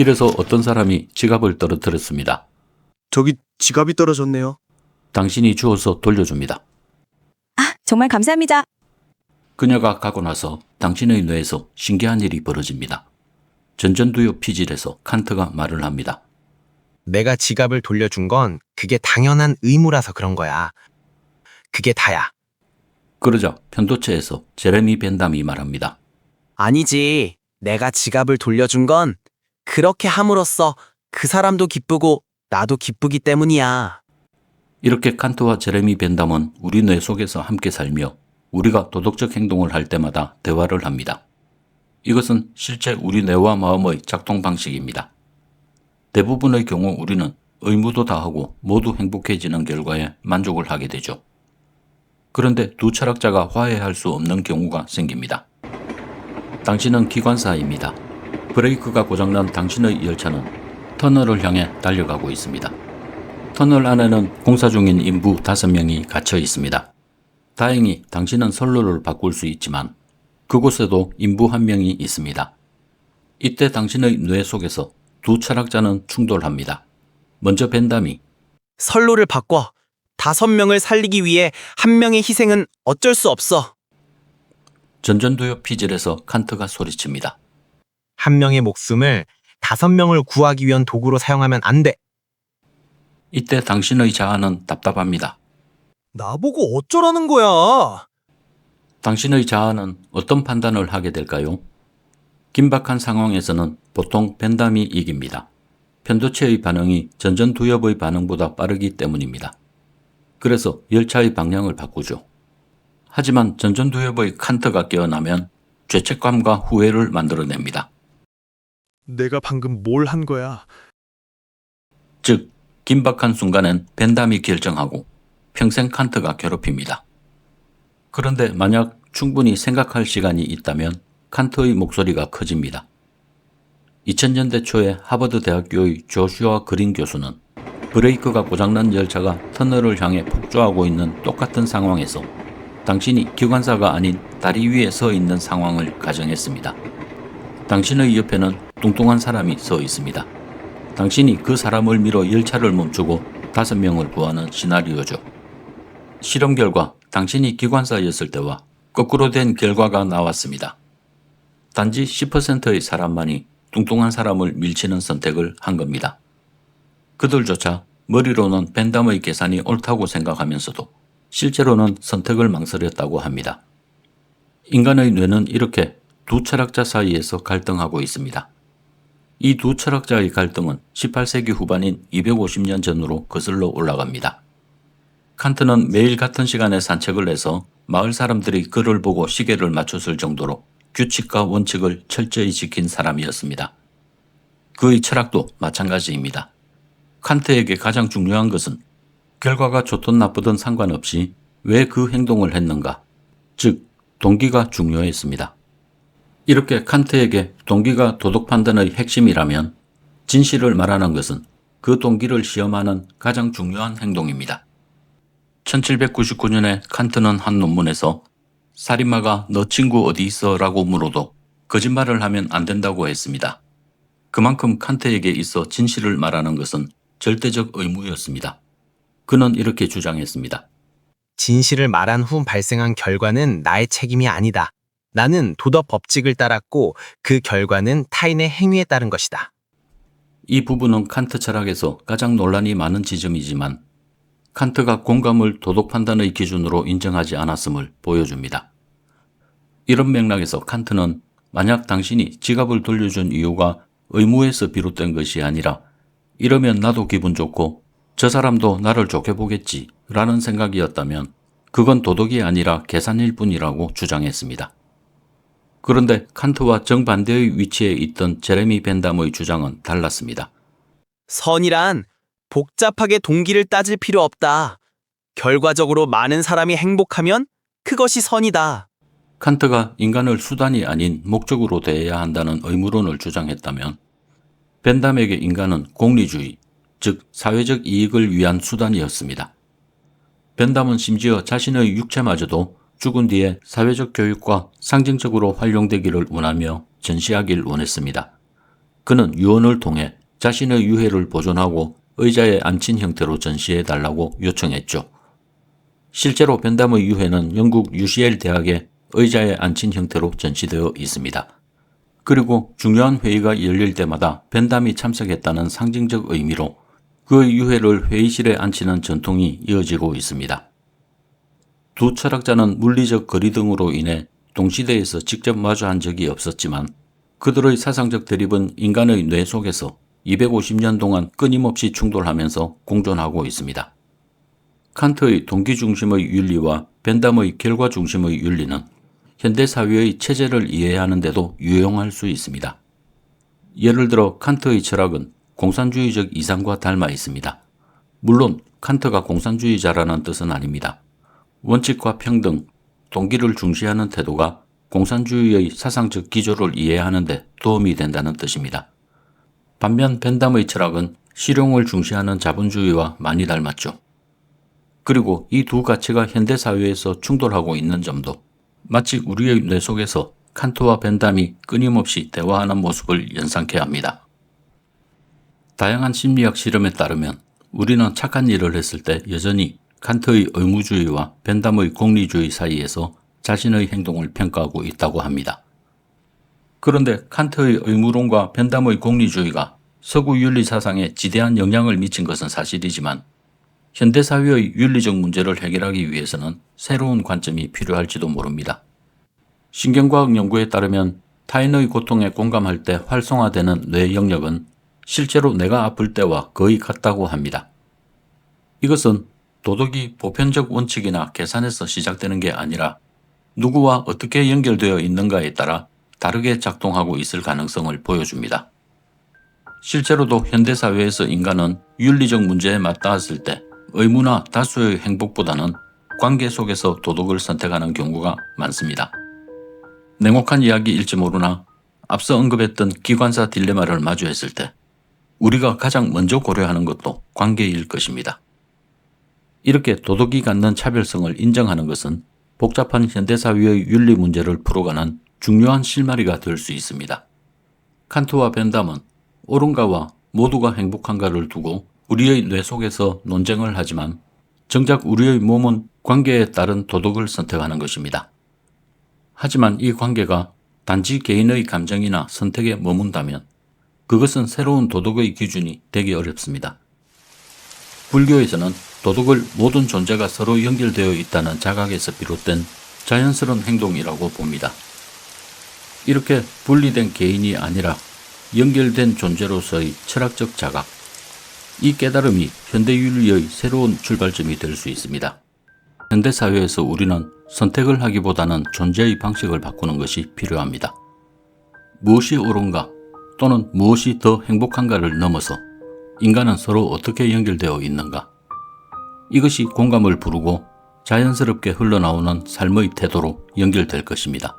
길에서 어떤 사람이 지갑을 떨어뜨렸습니다. 저기 지갑이 떨어졌네요. 당신이 주워서 돌려줍니다. 아, 정말 감사합니다. 그녀가 가고 나서 당신의 뇌에서 신기한 일이 벌어집니다. 전전두엽 피질에서 칸트가 말을 합니다. 내가 지갑을 돌려준 건 그게 당연한 의무라서 그런 거야. 그게 다야. 그러자 편도체에서 제레미 벤담이 말합니다. 아니지. 내가 지갑을 돌려준 건 그렇게 함으로써 그 사람도 기쁘고 나도 기쁘기 때문이야. 이렇게 칸트와 제레미 벤담은 우리 뇌 속에서 함께 살며 우리가 도덕적 행동을 할 때마다 대화를 합니다. 이것은 실제 우리 뇌와 마음의 작동 방식입니다. 대부분의 경우 우리는 의무도 다하고 모두 행복해지는 결과에 만족을 하게 되죠. 그런데 두 철학자가 화해할 수 없는 경우가 생깁니다. 당신은 기관사입니다. 브레이크가 고장난 당신의 열차는 터널을 향해 달려가고 있습니다. 터널 안에는 공사 중인 인부 5명이 갇혀 있습니다. 다행히 당신은 선로를 바꿀 수 있지만 그곳에도 인부 한 명이 있습니다. 이때 당신의 뇌 속에서 두 철학자는 충돌합니다. 먼저 벤담이 선로를 바꿔 다섯 명을 살리기 위해 한 명의 희생은 어쩔 수 없어. 전전두엽 피질에서 칸트가 소리칩니다. 한 명의 목숨을 다섯 명을 구하기 위한 도구로 사용하면 안 돼. 이때 당신의 자아는 답답합니다. 나보고 어쩌라는 거야? 당신의 자아는 어떤 판단을 하게 될까요? 긴박한 상황에서는 보통 벤담이 이깁니다. 편도체의 반응이 전전두엽의 반응보다 빠르기 때문입니다. 그래서 열차의 방향을 바꾸죠. 하지만 전전두엽의 칸트가 깨어나면 죄책감과 후회를 만들어냅니다. 내가 방금 뭘 한 거야? 즉, 긴박한 순간엔 벤담이 결정하고 평생 칸트가 괴롭힙니다. 그런데 만약 충분히 생각할 시간이 있다면 칸트의 목소리가 커집니다. 2000년대 초에 하버드 대학교의 조슈아 그린 교수는 브레이크가 고장난 열차가 터널을 향해 폭주하고 있는 똑같은 상황에서 당신이 기관사가 아닌 다리 위에 서 있는 상황을 가정했습니다. 당신의 옆에는 뚱뚱한 사람이 서 있습니다. 당신이 그 사람을 밀어 열차를 멈추고 다섯 명을 구하는 시나리오죠. 실험 결과 당신이 기관사였을 때와 거꾸로 된 결과가 나왔습니다. 단지 10%의 사람만이 뚱뚱한 사람을 밀치는 선택을 한 겁니다. 그들조차 머리로는 벤담의 계산이 옳다고 생각하면서도 실제로는 선택을 망설였다고 합니다. 인간의 뇌는 이렇게 두 철학자 사이에서 갈등하고 있습니다. 이 두 철학자의 갈등은 18세기 후반인 250년 전으로 거슬러 올라갑니다. 칸트는 매일 같은 시간에 산책을 해서 마을 사람들이 그를 보고 시계를 맞췄을 정도로 규칙과 원칙을 철저히 지킨 사람이었습니다. 그의 철학도 마찬가지입니다. 칸트에게 가장 중요한 것은 결과가 좋든 나쁘든 상관없이 왜 그 행동을 했는가, 즉 동기가 중요했습니다. 이렇게 칸트에게 동기가 도덕 판단의 핵심이라면 진실을 말하는 것은 그 동기를 시험하는 가장 중요한 행동입니다. 1799년에 칸트는 한 논문에서 살인마가 너 친구 어디 있어? 라고 물어도 거짓말을 하면 안 된다고 했습니다. 그만큼 칸트에게 있어 진실을 말하는 것은 절대적 의무였습니다. 그는 이렇게 주장했습니다. 진실을 말한 후 발생한 결과는 나의 책임이 아니다. 나는 도덕 법칙을 따랐고 그 결과는 타인의 행위에 따른 것이다. 이 부분은 칸트 철학에서 가장 논란이 많은 지점이지만 칸트가 공감을 도덕 판단의 기준으로 인정하지 않았음을 보여줍니다. 이런 맥락에서 칸트는 만약 당신이 지갑을 돌려준 이유가 의무에서 비롯된 것이 아니라 이러면 나도 기분 좋고 저 사람도 나를 좋게 보겠지 라는 생각이었다면 그건 도덕이 아니라 계산일 뿐이라고 주장했습니다. 그런데 칸트와 정반대의 위치에 있던 제레미 벤담의 주장은 달랐습니다. 선이란 복잡하게 동기를 따질 필요 없다. 결과적으로 많은 사람이 행복하면 그것이 선이다. 칸트가 인간을 수단이 아닌 목적으로 대해야 한다는 의무론을 주장했다면 벤담에게 인간은 공리주의, 즉 사회적 이익을 위한 수단이었습니다. 벤담은 심지어 자신의 육체마저도 죽은 뒤에 사회적 교육과 상징적으로 활용되기를 원하며 전시하길 원했습니다. 그는 유언을 통해 자신의 유해를 보존하고 의자에 앉힌 형태로 전시해 달라고 요청했죠. 실제로 벤담의 유해는 영국 UCL 대학의 의자에 앉힌 형태로 전시되어 있습니다. 그리고 중요한 회의가 열릴 때마다 벤담이 참석했다는 상징적 의미로 그의 유해를 회의실에 앉히는 전통이 이어지고 있습니다. 두 철학자는 물리적 거리 등으로 인해 동시대에서 직접 마주한 적이 없었지만 그들의 사상적 대립은 인간의 뇌 속에서 250년 동안 끊임없이 충돌하면서 공존하고 있습니다. 칸트의 동기 중심의 윤리와 벤담의 결과 중심의 윤리는 현대 사회의 체제를 이해하는데도 유용할 수 있습니다. 예를 들어 칸트의 철학은 공산주의적 이상과 닮아 있습니다. 물론 칸트가 공산주의자라는 뜻은 아닙니다. 원칙과 평등, 동기를 중시하는 태도가 공산주의의 사상적 기조를 이해하는 데 도움이 된다는 뜻입니다. 반면 벤담의 철학은 실용을 중시하는 자본주의와 많이 닮았죠. 그리고 이 두 가치가 현대 사회에서 충돌하고 있는 점도 마치 우리의 뇌 속에서 칸트와 벤담이 끊임없이 대화하는 모습을 연상케 합니다. 다양한 심리학 실험에 따르면 우리는 착한 일을 했을 때 여전히 칸트의 의무주의와 벤담의 공리주의 사이에서 자신의 행동을 평가하고 있다고 합니다. 그런데 칸트의 의무론과 벤담의 공리주의가 서구 윤리 사상에 지대한 영향을 미친 것은 사실이지만 현대 사회의 윤리적 문제를 해결하기 위해서는 새로운 관점이 필요할지도 모릅니다. 신경과학 연구에 따르면 타인의 고통에 공감할 때 활성화되는 뇌 영역은 실제로 내가 아플 때와 거의 같다고 합니다. 이것은 도덕이 보편적 원칙이나 계산에서 시작되는 게 아니라 누구와 어떻게 연결되어 있는가에 따라 다르게 작동하고 있을 가능성을 보여줍니다. 실제로도 현대사회에서 인간은 윤리적 문제에 맞닿았을 때 의무나 다수의 행복보다는 관계 속에서 도덕을 선택하는 경우가 많습니다. 냉혹한 이야기일지 모르나 앞서 언급했던 기관사 딜레마를 마주했을 때 우리가 가장 먼저 고려하는 것도 관계일 것입니다. 이렇게 도덕이 갖는 차별성을 인정하는 것은 복잡한 현대사회의 윤리 문제를 풀어가는 중요한 실마리가 될 수 있습니다. 칸트와 벤담은 옳은가와 모두가 행복한가를 두고 우리의 뇌 속에서 논쟁을 하지만 정작 우리의 몸은 관계에 따른 도덕을 선택하는 것입니다. 하지만 이 관계가 단지 개인의 감정이나 선택에 머문다면 그것은 새로운 도덕의 기준이 되기 어렵습니다. 불교에서는 도덕을 모든 존재가 서로 연결되어 있다는 자각에서 비롯된 자연스러운 행동이라고 봅니다. 이렇게 분리된 개인이 아니라 연결된 존재로서의 철학적 자각, 이 깨달음이 현대윤리의 새로운 출발점이 될 수 있습니다. 현대사회에서 우리는 선택을 하기보다는 존재의 방식을 바꾸는 것이 필요합니다. 무엇이 옳은가 또는 무엇이 더 행복한가를 넘어서 인간은 서로 어떻게 연결되어 있는가? 이것이 공감을 부르고 자연스럽게 흘러나오는 삶의 태도로 연결될 것입니다.